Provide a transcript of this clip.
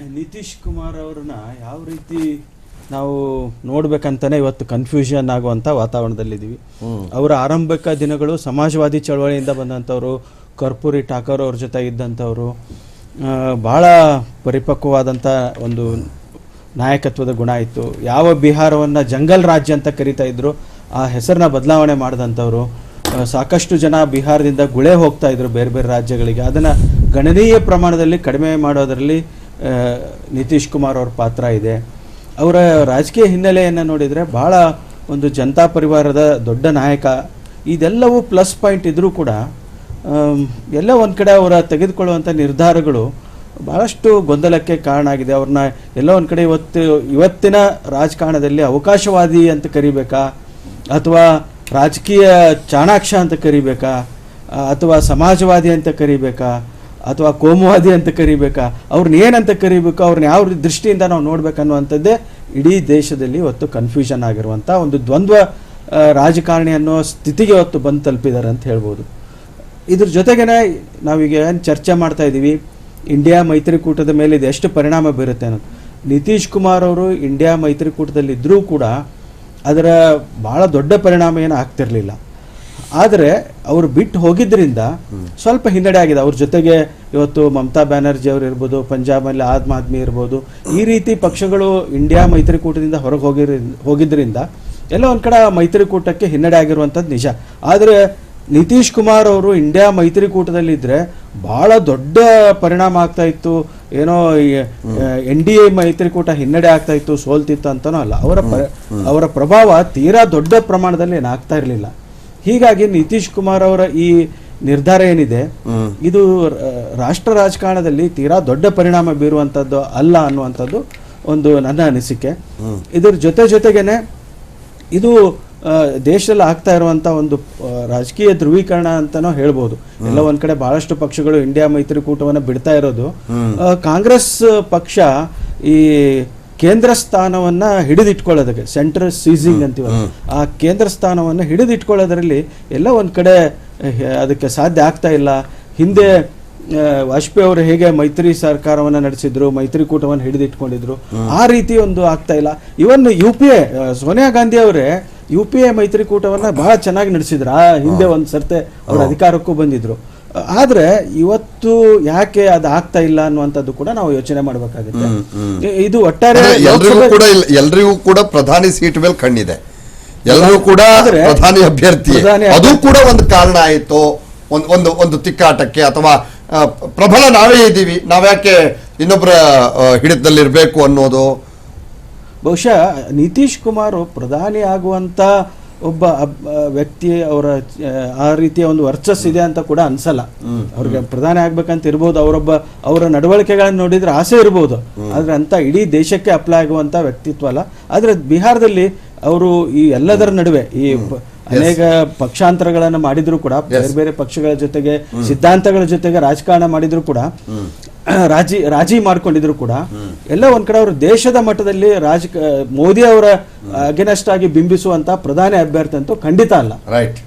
ನಿತೀಶ್ ಕುಮಾರ್ ಅವ್ರನ್ನ ಯಾವ ರೀತಿ ನಾವು ನೋಡ್ಬೇಕಂತಾನೆ ಇವತ್ತು ಕನ್ಫ್ಯೂಷನ್ ಆಗುವಂಥ ವಾತಾವರಣದಲ್ಲಿದ್ದೀವಿ. ಅವರ ಆರಂಭಿಕ ದಿನಗಳು ಸಮಾಜವಾದಿ ಚಳವಳಿಯಿಂದ ಬಂದಂಥವ್ರು ಕರ್ಪೂರಿ ಠಾಕೂರ್ ಅವ್ರ ಜೊತೆ ಇದ್ದಂಥವ್ರು ಬಹಳ ಪರಿಪಕ್ವವಾದಂಥ ಒಂದು ನಾಯಕತ್ವದ ಗುಣ ಇತ್ತು. ಯಾವ ಬಿಹಾರವನ್ನು ಜಂಗಲ್ ರಾಜ್ಯ ಅಂತ ಕರಿತಾ ಇದ್ರು ಆ ಹೆಸರನ್ನ ಬದಲಾವಣೆ ಮಾಡಿದಂಥವ್ರು ಸಾಕಷ್ಟು ಜನ ಬಿಹಾರದಿಂದ ಗುಳೆ ಹೋಗ್ತಾ ಇದ್ರು ಬೇರೆ ಬೇರೆ ರಾಜ್ಯಗಳಿಗೆ. ಅದನ್ನು ಗಣನೀಯ ಪ್ರಮಾಣದಲ್ಲಿ ಕಡಿಮೆ ಮಾಡೋದರಲ್ಲಿ ನಿತೀಶ್ ಕುಮಾರ್ ಅವ್ರ ಪಾತ್ರ ಇದೆ. ಅವರ ರಾಜಕೀಯ ಹಿನ್ನೆಲೆಯನ್ನು ನೋಡಿದರೆ ಭಾಳ ಒಂದು ಜನತಾ ಪರಿವಾರದ ದೊಡ್ಡ ನಾಯಕ. ಇದೆಲ್ಲವೂ ಪ್ಲಸ್ ಪಾಯಿಂಟ್ ಇದ್ದರೂ ಕೂಡ ಎಲ್ಲ ಒಂದು ಕಡೆ ಅವರ ತೆಗೆದುಕೊಳ್ಳುವಂಥ ನಿರ್ಧಾರಗಳು ಭಾಳಷ್ಟು ಗೊಂದಲಕ್ಕೆ ಕಾರಣ ಆಗಿದೆ. ಅವ್ರನ್ನ ಎಲ್ಲ ಒಂದು ಕಡೆ ಇವತ್ತು, ಇವತ್ತಿನ ರಾಜಕಾರಣದಲ್ಲಿ ಅವಕಾಶವಾದಿ ಅಂತ ಕರಿಬೇಕಾ? ಅಥವಾ ರಾಜಕೀಯ ಚಾಣಾಕ್ಷ ಅಂತ ಕರಿಬೇಕಾ? ಅಥವಾ ಸಮಾಜವಾದಿ ಅಂತ ಕರಿಬೇಕಾ? ಅಥವಾ ಕೋಮುವಾದಿ ಅಂತ ಕರಿಬೇಕಾ? ಅವ್ರನ್ನ ಏನಂತ ಕರಿಬೇಕು? ಅವ್ರನ್ನ ಯಾವ ದೃಷ್ಟಿಯಿಂದ ನಾವು ನೋಡ್ಬೇಕನ್ನುವಂಥದ್ದೇ ಇಡೀ ದೇಶದಲ್ಲಿ ಇವತ್ತು ಕನ್ಫ್ಯೂಷನ್ ಆಗಿರುವಂಥ ಒಂದು ದ್ವಂದ್ವ ರಾಜಕಾರಣಿ ಅನ್ನೋ ಸ್ಥಿತಿಗೆ ಇವತ್ತು ಬಂದು ತಲುಪಿದ್ದಾರೆ ಅಂತ ಹೇಳ್ಬೋದು. ಇದ್ರ ಜೊತೆಗೇನೆ ನಾವೀಗ ಏನು ಚರ್ಚೆ ಮಾಡ್ತಾ ಇದ್ದೀವಿ ಇಂಡಿಯಾ ಮೈತ್ರಿಕೂಟದ ಮೇಲೆ ಇದು ಎಷ್ಟು ಪರಿಣಾಮ ಬೀರುತ್ತೆ ಅನ್ನೋದು. ನಿತೀಶ್ ಕುಮಾರ್ ಅವರು ಇಂಡಿಯಾ ಮೈತ್ರಿಕೂಟದಲ್ಲಿದ್ದರೂ ಕೂಡ ಅದರ ಭಾಳ ದೊಡ್ಡ ಪರಿಣಾಮ ಏನು ಆಗ್ತಿರಲಿಲ್ಲ. ಆದರೆ ಅವರು ಬಿಟ್ಟು ಹೋಗಿದ್ದರಿಂದ ಸ್ವಲ್ಪ ಹಿನ್ನಡೆ ಆಗಿದೆ. ಅವ್ರ ಜೊತೆಗೆ ಇವತ್ತು ಮಮತಾ ಬ್ಯಾನರ್ಜಿ ಅವರು ಇರ್ಬೋದು ಪಂಜಾಬಲ್ಲಿ ಆಮ್ ಆದ್ಮಿ ಇರ್ಬೋದು ಈ ರೀತಿ ಪಕ್ಷಗಳು ಇಂಡಿಯಾ ಮೈತ್ರಿಕೂಟದಿಂದ ಹೊರಗೆ ಹೋಗಿರ ಹೋಗಿದ್ರಿಂದ ಎಲ್ಲ ಒಂದು ಕಡೆ ಮೈತ್ರಿಕೂಟಕ್ಕೆ ಹಿನ್ನಡೆ ಆಗಿರುವಂಥದ್ದು ನಿಜ. ಆದರೆ ನಿತೀಶ್ ಕುಮಾರ್ ಅವರು ಇಂಡಿಯಾ ಮೈತ್ರಿಕೂಟದಲ್ಲಿದ್ದರೆ ಬಹಳ ದೊಡ್ಡ ಪರಿಣಾಮ ಆಗ್ತಾ ಇತ್ತು. ಏನೋ ಎನ್ ಡಿ ಎ ಮೈತ್ರಿಕೂಟ ಹಿನ್ನಡೆ ಆಗ್ತಾ ಇತ್ತು ಸೋಲ್ತಿತ್ತು ಅಂತನೂ ಅಲ್ಲ. ಅವರ ಅವರ ಪ್ರಭಾವ ತೀರಾ ದೊಡ್ಡ ಪ್ರಮಾಣದಲ್ಲಿ ಏನಾಗ್ತಾ ಇರಲಿಲ್ಲ. ಹೀಗಾಗಿ ನಿತೀಶ್ ಕುಮಾರ್ ಅವರ ಈ ನಿರ್ಧಾರ ಏನಿದೆ ಇದು ರಾಷ್ಟ್ರ ರಾಜಕಾರಣದಲ್ಲಿ ತೀರಾ ದೊಡ್ಡ ಪರಿಣಾಮ ಬೀರುವಂತದ್ದು ಅಲ್ಲ ಅನ್ನುವಂಥದ್ದು ಒಂದು ನನ್ನ ಅನಿಸಿಕೆ. ಇದರ ಜೊತೆ ಜೊತೆಗೇನೆ ಇದು ದೇಶದಲ್ಲಿ ಆಗ್ತಾ ಇರುವಂತ ಒಂದು ರಾಜಕೀಯ ಧ್ರುವೀಕರಣ ಅಂತಾನೂ ಹೇಳ್ಬೋದು. ಎಲ್ಲ ಒಂದ್ ಕಡೆ ಬಹಳಷ್ಟು ಪಕ್ಷಗಳು ಇಂಡಿಯಾ ಮೈತ್ರಿಕೂಟವನ್ನ ಬಿಡ್ತಾ ಇರೋದು. ಕಾಂಗ್ರೆಸ್ ಪಕ್ಷ ಈ ಕೇಂದ್ರ ಸ್ಥಾನವನ್ನ ಹಿಡಿದಿಟ್ಕೊಳ್ಳೋದಕ್ಕೆ ಸೆಂಟ್ರಲ್ ಸೀಸಿಂಗ್ ಅಂತೀವಲ್ಲ ಆ ಕೇಂದ್ರ ಸ್ಥಾನವನ್ನ ಹಿಡಿದಿಟ್ಕೊಳ್ಳೋದ್ರಲ್ಲಿ ಎಲ್ಲ ಒಂದ್ ಕಡೆ ಅದಕ್ಕೆ ಸಾಧ್ಯ ಆಗ್ತಾ ಇಲ್ಲ. ಹಿಂದೆ ವಾಜಪೇಯಿ ಅವರು ಹೇಗೆ ಮೈತ್ರಿ ಸರ್ಕಾರವನ್ನ ನಡೆಸಿದ್ರು ಮೈತ್ರಿಕೂಟವನ್ನು ಹಿಡಿದಿಟ್ಕೊಂಡಿದ್ರು ಆ ರೀತಿ ಒಂದು ಆಗ್ತಾ ಇಲ್ಲ. Even U P A Sonia Gandhi ಅವರೇ ಯು ಪಿ ಎ ಮೈತ್ರಿಕೂಟವನ್ನ ಬಹಳ ಚೆನ್ನಾಗಿ ನಡೆಸಿದ್ರು. ಆ ಹಿಂದೆ ಒಂದ್ ಸರ್ತೆ ಅವ್ರ ಅಧಿಕಾರಕ್ಕೂ ಬಂದಿದ್ರು. ಆದ್ರೆ ಇವತ್ತು ಯಾಕೆ ಅದು ಆಗ್ತಾ ಇಲ್ಲ ಅನ್ನುವಂಥದ್ದು ಕೂಡ ನಾವು ಯೋಚನೆ ಮಾಡಬೇಕಾಗುತ್ತೆ. ಇದು ಒಟ್ಟಾರೆ ಎಲ್ರಿಗೂ ಕೂಡ ಇಲ್ಲ- ಎಲ್ರಿಗೂ ಕೂಡ ಪ್ರಧಾನಿ ಸೀಟ್ ಮೇಲೆ ಕಣ್ಣಿದೆ. ಎಲ್ಲರೂ ಕೂಡ ಆದ್ರೆ ಪ್ರಧಾನಿ ಅಭ್ಯರ್ಥಿ ಅದು ಕೂಡ ಒಂದು ಕಾರಣ ಆಯಿತು. ಒಂದು ಒಂದು ಒಂದು ತಿಕ್ಕಾಟಕ್ಕೆ ಅಥವಾ ಪ್ರಬಲ ನಾವೇ ಇದ್ದೀವಿ. ನಾವ್ಯಾಕೆ ಇನ್ನೊಬ್ಬರ ಹಿಡಿತದಲ್ಲಿರಬೇಕು ಹಿಡಿತದಲ್ಲಿರ್ಬೇಕು ಅನ್ನೋದು. ಬಹುಶಃ ನಿತೀಶ್ ಕುಮಾರ್ ಪ್ರಧಾನಿ ಆಗುವಂತ ಒಬ್ಬ ವ್ಯಕ್ತಿ ಅವರ ಆ, ರೀತಿಯ ಒಂದು ವರ್ಚಸ್ ಇದೆ ಅಂತ ಕೂಡ ಅನ್ಸಲ್ಲ. ಅವ್ರಿಗೆ ಪ್ರಧಾನಿ ಆಗ್ಬೇಕಂತ ಇರ್ಬೋದು ಅವರೊಬ್ಬ ಅವರ ನಡವಳಿಕೆಗಳನ್ನ ನೋಡಿದ್ರೆ ಆಸೆ ಇರ್ಬೋದು. ಆದ್ರೆ ಅಂತ ಇಡೀ ದೇಶಕ್ಕೆ ಅಪ್ಲೈ ಆಗುವಂತ ವ್ಯಕ್ತಿತ್ವ ಅಲ್ಲ. ಆದ್ರೆ ಬಿಹಾರದಲ್ಲಿ ಅವರು ಈ ಎಲ್ಲದರ ನಡುವೆ ಈ ಅನೇಕ ಪಕ್ಷಾಂತರಗಳನ್ನು ಮಾಡಿದ್ರು ಕೂಡ ಬೇರೆ ಬೇರೆ ಪಕ್ಷಗಳ ಜೊತೆಗೆ ಸಿದ್ಧಾಂತಗಳ ಜೊತೆಗೆ ರಾಜಕಾರಣ ಮಾಡಿದ್ರು ಕೂಡ ರಾಜಿ ರಾಜಿ ಮಾಡ್ಕೊಂಡಿದ್ರು ಕೂಡ ಎಲ್ಲ ಒಂದ್ ಕಡೆ ಅವರು ದೇಶದ ಮಟ್ಟದಲ್ಲಿ ರಾಜ ಮೋದಿ ಅವರ ಅಗೇನೆಸ್ಟ್ ಆಗಿ ಬಿಂಬಿಸುವಂತ ಪ್ರಧಾನಿ ಅಭ್ಯರ್ಥಿ ಅಂತೂ ಖಂಡಿತ ಅಲ್ಲ. ರೈಟ್